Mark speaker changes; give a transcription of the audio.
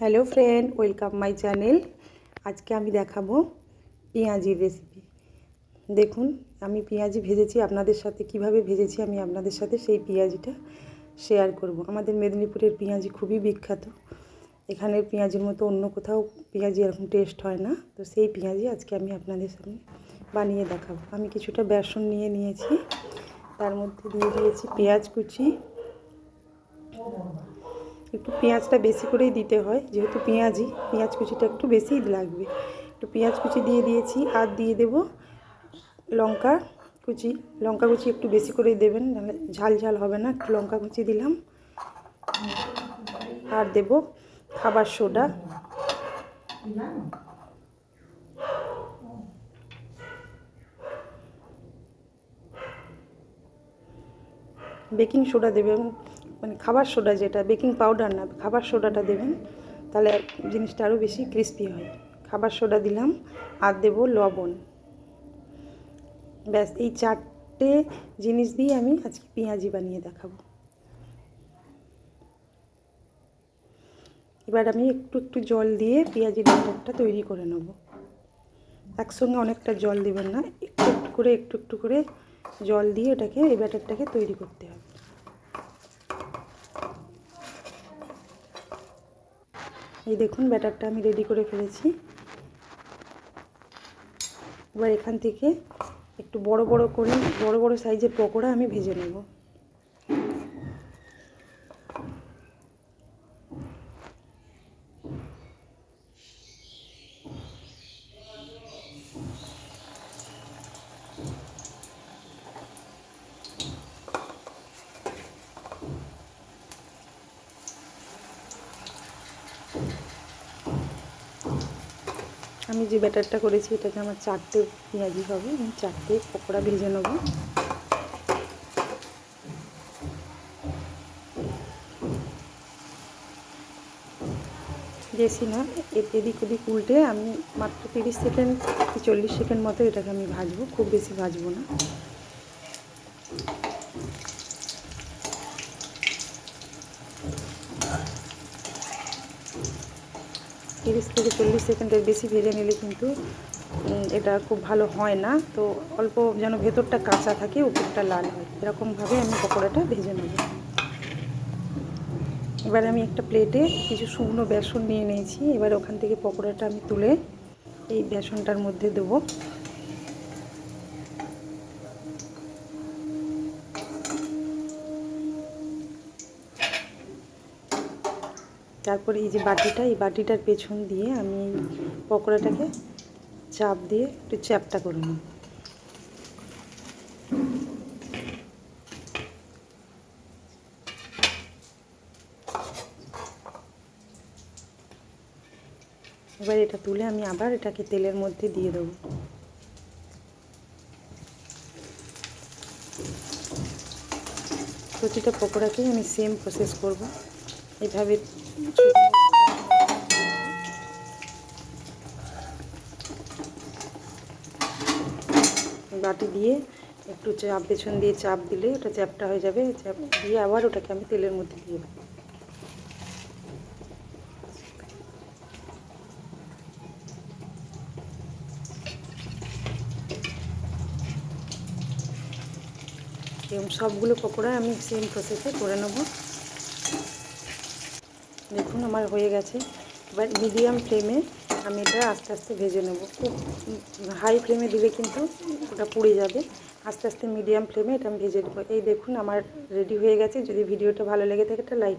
Speaker 1: Hello friend welcome my channel আজকে আমি দেখাবো পেঁয়াজির রেসিপি দেখুন, আমি পেঁয়াজি ভেজেছি, আপনাদের সাথে কীভাবে ভেজেছি আমি আপনাদের সাথে সেই পেঁয়াজিটা শেয়ার করব। আমাদের মেদিনীপুরের পেঁয়াজি খুবই বিখ্যাত। এখানের পেঁয়াজির মতো অন্য কোথাও পেঁয়াজি এরকম টেস্ট হয় না। তো সেই পেঁয়াজি আজকে আমি আপনাদের সামনে বানিয়ে দেখাবো। আমি কিছুটা বেসন নিয়ে নিয়েছি। তার মধ্যে দিয়ে দিয়েছি পেঁয়াজ কুচি। একটু পেঁয়াজটা বেশি করেই দিতে হয়, যেহেতু পেঁয়াজি, পেঁয়াজ কুচিটা একটু বেশিই লাগবে। একটু পেঁয়াজ কুচি দিয়ে দিয়েছি, আর দিয়ে দেব লঙ্কা কুচি। লঙ্কা কুচি একটু বেশি করেই দেবেন, নাহলে ঝাল ঝাল হবে না, একটু লঙ্কা কুচি দিলাম। আর দেব খাবার সোডা। বেকিং সোডা দেবেন মানে খাবার সোডা যেটা, বেকিং পাউডার না, খাবার সোডাটা দেবেন, তাহলে জিনিসটা আরও বেশি ক্রিস্পি হয়। খাবার সোডা দিলাম, আর দেবো লবণ। ব্যাস, এই চারটে জিনিস দিয়ে আমি আজকে পেঁয়াজি বানিয়ে দেখাবো। এবার আমি একটু একটু জল দিয়ে পেঁয়াজি ব্যাটারটা তৈরি করে নেব। একসঙ্গে অনেকটা জল দেবেন না, একটু একটু করে, একটু একটু করে জল দিয়ে এটাকে এই ব্যাটারটাকে তৈরি করতে হবে। এই দেখুন ব্যাটারটা আমি রেডি করে ফেলেছি। এবার এখান থেকে একটু বড় বড় করে, বড় বড় সাইজের পকোড়া আমি ভেজে নেব। আমি যে ব্যাটারটা করেছি, এটাকে আমার চারটে পেঁয়াজি হবে, আমি চারটে পকোড়া ভেজে নেব। বেশি না এদিক ওদিক উল্টে আমি মাত্র তিরিশ সেকেন্ড কি চল্লিশ সেকেন্ড মতো এটাকে আমি ভাজবো, খুব বেশি ভাজবো না। তিরিশ থেকে চল্লিশ সেকেন্ডের বেশি ভেজে নিলে কিন্তু এটা খুব ভালো হয় না। তো অল্প যেন ভেতরটা কাঁচা থাকে উপরটা লাল হয়। এরকমভাবে আমি পকোড়াটা ভেজে নেব। এবার আমি একটা প্লেটে কিছু শুকনো বেসন নিয়ে নিয়েছি। এবার ওখান থেকে পকোড়াটা আমি তুলে এই বেসনটার মধ্যে দেবো। তারপরে এই যে বাটিটা, এই বাটিটার পেছন দিয়ে আমি পকোড়াটাকে চাপ দিয়ে একটু চ্যাপটা করে নিই। এবার এটা তুলে আমি আবার এটাকে তেলের মধ্যে দিয়ে দেবো। প্রতিটা পকোড়াকেই আমি সেম প্রসেস করব। এভাবে বাটি দিয়ে একটু চাপ পেছন দিয়ে চাপ দিলে ওটা চ্যাপটা হয়ে যাবে। চাপ দিয়ে আবার ওটাকে আমি তেলের মধ্যে দিয়ে দেবো। এরকম সবগুলো পকোড়া আমি সেম প্রসেসে করে নেব। দেখুন, আমার হয়ে গেছে। এবার মিডিয়াম ফ্লেমে আমি এটা আস্তে আস্তে ভেজে নেব। খুব হাই ফ্লেমে দিলে কিন্তু ওটা পুড়ে যাবে। আস্তে আস্তে মিডিয়াম ফ্লেমে এটা আমি ভেজে নেব। এই দেখুন, আমার রেডি হয়ে গেছে। যদি ভিডিওটা ভালো লেগে থাকে, একটা লাইক